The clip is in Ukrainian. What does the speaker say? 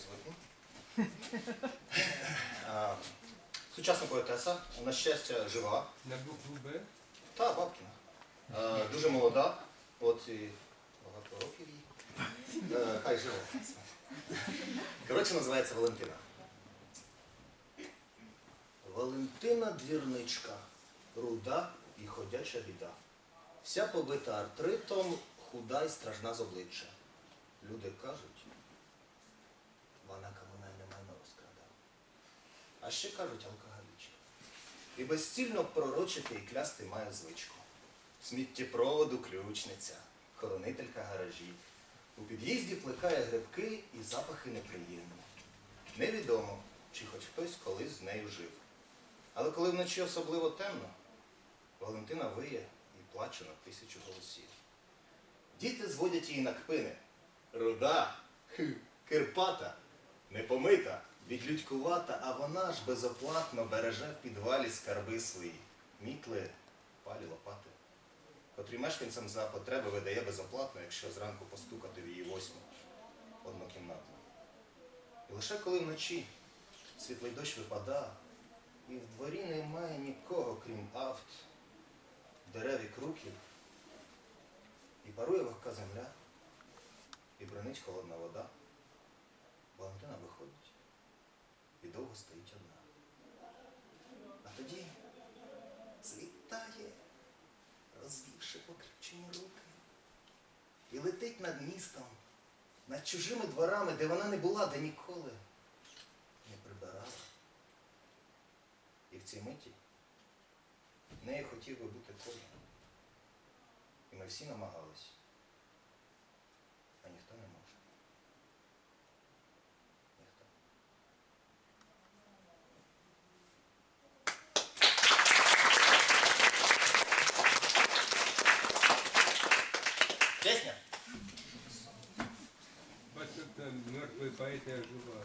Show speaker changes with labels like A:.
A: звикну. Сучасна поетеса, на щастя, жива.
B: На букву Б.
A: Та, Бабкіна. Е, Дуже молода, от і багато років їй. Е, Хай живе. Коротше, називається Валентина. Валентина двірничка, руда і ходяча біда. Вся побита артритом, худа й стражна з обличчя. Люди кажуть, А ще кажуть алкоголічка. І безцільно пророчити і клясти має звичку. Сміттєпроводу ключниця, хоронителька гаражів. У під'їзді плекає грибки і запахи неприємні. Невідомо, чи хоч хтось колись з нею жив. Але коли вночі особливо темно, Валентина виє і плаче на тисячу голосів. Діти зводять її на кпини. Руда, кирпата, непомита, відлюдькувата, а вона ж безоплатно береже в підвалі скарби свої, мітли, палі лопати, котрі мешканцям за потреби видає безоплатно, якщо зранку постукати в її восьму однокімнатну. І лише коли вночі світлий дощ випадає, і в дворі немає нікого, крім авт, дерев і круків, і парує вогка земля, і бренить холодна вода, Валентина виходить і стоїть одна. А тоді злітає, розвівши покричені руки, і летить над містом, над чужими дворами, де вона не була, де ніколи не прибирала. І в цій миті в неї хотів би бути кожен. І ми всі намагались, а ніхто не може. Ніхто. Песня?
B: Бачите,